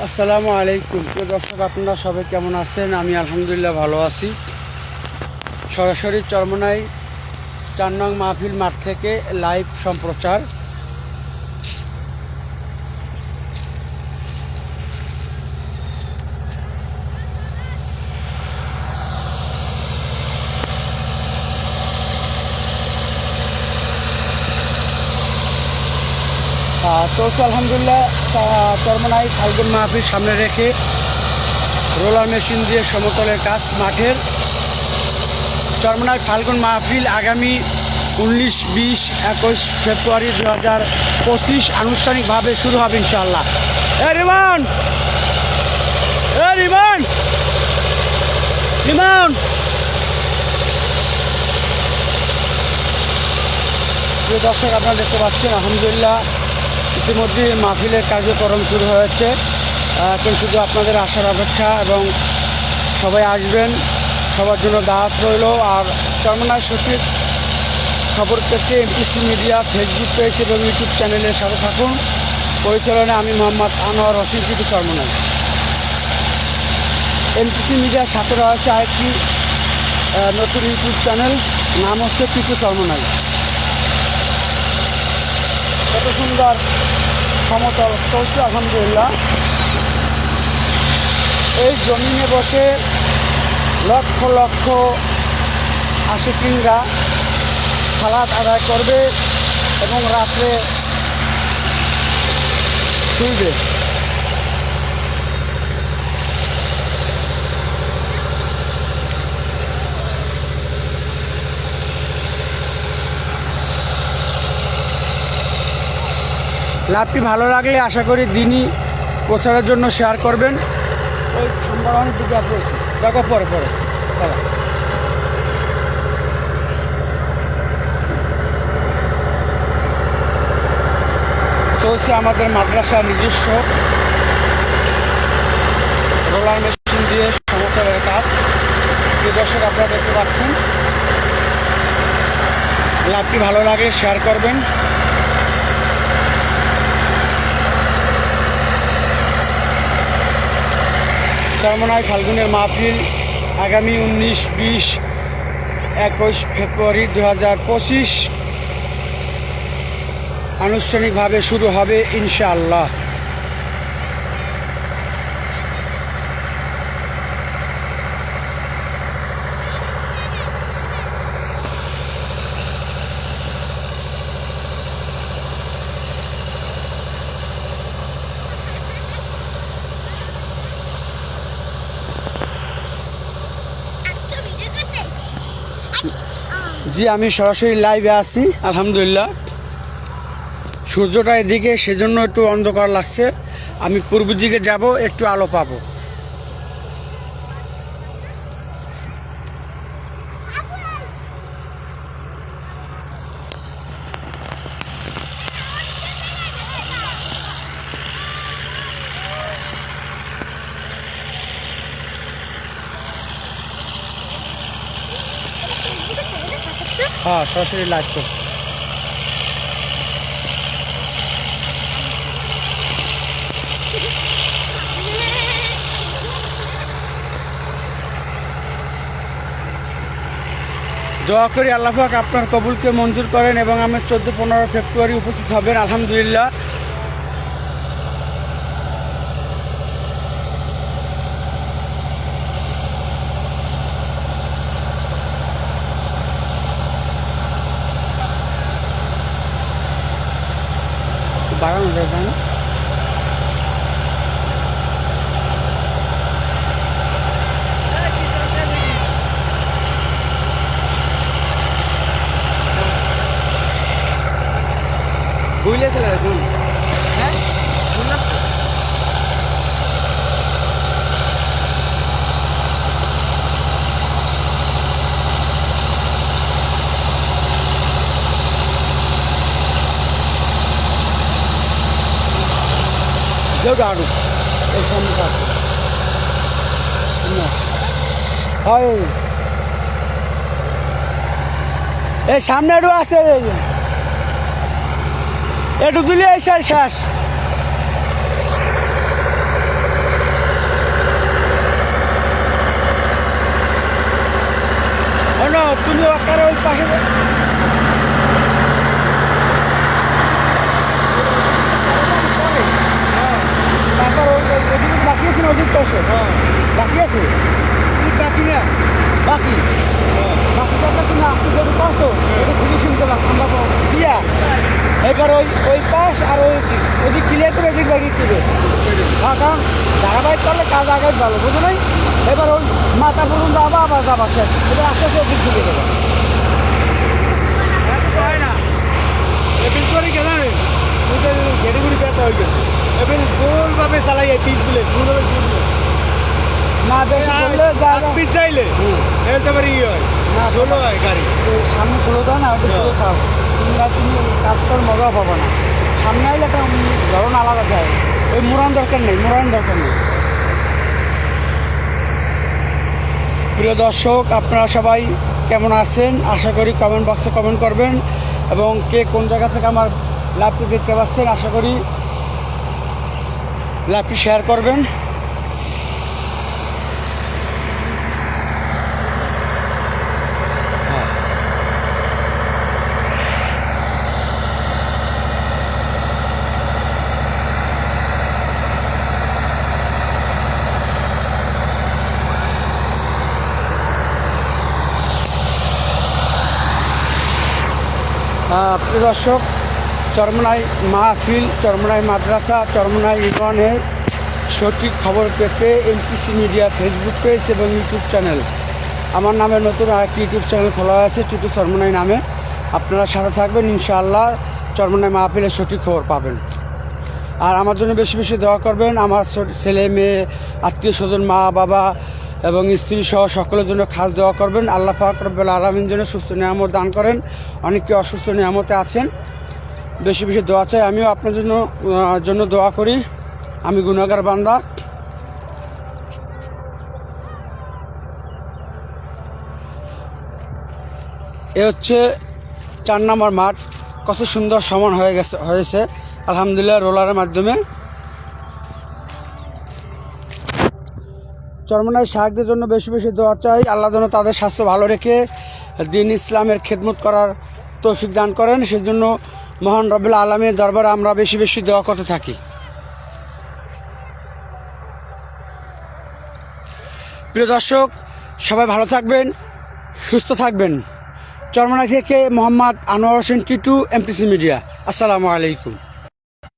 আসসালামু আলাইকুম। প্রিয় দর্শক, আপনারা সবাই কেমন আছেন? আমি আলহামদুলিল্লাহ ভালো আছি। সরাসরি চরমনাই চার নং মাহফিল মাঠ থেকে লাইভ সম্প্রচার। চলছে আলহামদুলিল্লাহ চরমনাই ফাল্গুন মাহফিল সামনে রেখে রোলার মেশিন দিয়ে সমতলের কাজ মাঠের। চরমনাই ফাল্গুন মাহফিল আগামী উনিশ, বিশ, একুশ ফেব্রুয়ারি দু হাজার পঁচিশ আনুষ্ঠানিকভাবে শুরু হবে ইনশাল্লাহ রিমান! রিমান! রিমান! দর্শক, আপনারা দেখতে পাচ্ছেন, আলহামদুলিল্লাহ ইতিমধ্যে মাহফিলের কার্যক্রম শুরু হয়েছে। এখন শুধু আপনাদের আসার অপেক্ষা এবং সবাই আসবেন, সবার জন্য দাওয়াত রইল। আর চরমনায় সঠিক খবর পেতে এমপিসি মিডিয়া ফেসবুক পেজ এবং ইউটিউব চ্যানেলের সাথে থাকুন। পরিচালনায় আমি মোহাম্মদ আনোয়ার রশিদ জিটু চরমনাই এমপিসি মিডিয়ার সাথে রয়েছে আরেকটি নতুন ইউটিউব চ্যানেল, নাম হচ্ছে টিটু চরমনাই কত সুন্দর, সমতল। চলছে আলহামদুলিল্লাহ। এই জমিনে বসে লক্ষ লক্ষ আশিকিনরা সালাদ আদায় করবে এবং রাত্রে শুইবে। লাভটি ভালো লাগলে আশা করি দিনই প্রচারের জন্য শেয়ার করবেন। ওই নাম্বার অনেক দিকে দেখো, পরে পরে। চলছে আমাদের মাদ্রাসার নিজস্ব। রোলার মেশিন দিয়ে সমতলের কাজ। দর্শক, আপনারা দেখতে পাচ্ছেন। লাভটি ভালো লাগে শেয়ার করবেন। চরমনায় ফাল্গুনের মাহফিল আগামী উনিশ, বিশ, একুশ ফেব্রুয়ারি দু হাজার পঁচিশ। আনুষ্ঠানিকভাবে শুরু হবে ইনশাআল্লাহ। জি, আমি সরাসরি লাইভে আছি, আলহামদুলিল্লাহ। সূর্যটা এদিকে, সেজন্য একটু অন্ধকার লাগছে। আমি পূর্ব দিকে যাব, একটু আলো পাবো। হ্যাঁ সরাসরি লাইভ করছি। দোয়া করি আল্লাহাক আপনার কবুলকে মঞ্জুর করেন এবং আমি চোদ্দ পনেরো ফেব্রুয়ারি উপস্থিত হবেন, আলহামদুলিল্লাহ। বাড়ানো যায় তাই না? বুঝলেছিল এখন যেটা আড়ু এই সামনে কাটবে হয় এই সামনে আড়ু আছে একটু দিলে, এই স্যার শেষ। তুমি ওই পাশে ওদিক পাশে বাকি আছে? বাকি না। বাকি? বাকি কথা তুমি আসতে যদি পারতো ওটা খুবই শুনতে পারো আমরা দিয়া। এবার ওই ওই পাশ আর ওই ওদিক। ক্লিয়ার করে এদিক বাকি দিবে হ্যাঁ কারণ ধারাবাহিক করলে কাজ আগে ভালো বুঝো নাই? এবার ওই মাথা পর্যন্ত আবার আবার যাবার শেষ। এবার আস্তে আস্তে ওদিক দিকে দেবে হয় না। এবিল করে গেল ওদের ঘেড়ে ঘুরি ব্যথা হয়ে গেছে। এবিল গোলভাবে চালাই এই পিসগুলো গোলভাবে না বেশি করলে জায়গা চাইলে। ইয়ে হয়। না, ষোলো হয় গাড়ি। সামনে ষোলো দাও না ওটা ষোলো খাও। তোমরা তুমি কাজ করে মজা পাবো না। সামনে আইলে একটা ধরন আলাদা যায়। ওই মুরান দরকার নেই মুরান দরকার নেই। প্রিয় দর্শক আপনারা সবাই কেমন আছেন? আশা করি কমেন্ট বক্সে কমেন্ট করবেন। এবং কে কোন জায়গা থেকে আমার লাইভটি দেখতে পাচ্ছেন আশা করি লাইভটি শেয়ার করবেন। প্রিয় দর্শক, চরমনাই মাহফিল, চরমনাই মাদ্রাসা, চরমনাই ইউনিয়নের সঠিক খবর পেতে এমপিসি মিডিয়া ফেসবুক পেজ এবং ইউটিউব চ্যানেল। আমার নামে নতুন আরেকটি ইউটিউব চ্যানেল খোলা হয়েছে টুটু চরমনাই নামে। আপনারা সাথে থাকবেন, ইনশাআল্লাহ চরমনাই মাহফিলের সঠিক খবর পাবেন। আর আমার জন্য বেশি বেশি দোয়া করবেন, আমার ছেলে, মেয়ে, আত্মীয় স্বজন, মা, বাবা এবং স্ত্রী সহ সকলের জন্য খাস দোয়া করবেন। আল্লাহ পাক রব্বুল আলমিন জন্য সুস্থ নিয়ামত দান করেন। অনেকে অসুস্থ নিয়ামতে আছেন। বেশি বেশি দোয়া চাই। আমিও আপনার জন্য জন্য দোয়া করি। আমি গুণাগার বান্দা। এ হচ্ছে চার নম্বর মাঠ। কত সুন্দর সমান হয়ে গেছে, হয়েছে। আলহামদুলিল্লাহ, রোলারের মাধ্যমে। চরমনাই শাহকদের জন্য বেশি বেশি দোয়া চাই। আল্লাহ যেন তাদের স্বাস্থ্য ভালো রেখে দিন ইসলামের খেদমত করার তৌফিক দান করেন। সেজন্য মহান রবিল আলমের দরবারে আমরা বেশি বেশি দোয়া করতে থাকি। প্রিয় দর্শক, সবাই ভালো থাকবেন, সুস্থ থাকবেন। চরমনাই থেকে মোহাম্মদ আনোয়ার হোসেন টিটু এমপিসি মিডিয়া আসসালামু আলাইকুম।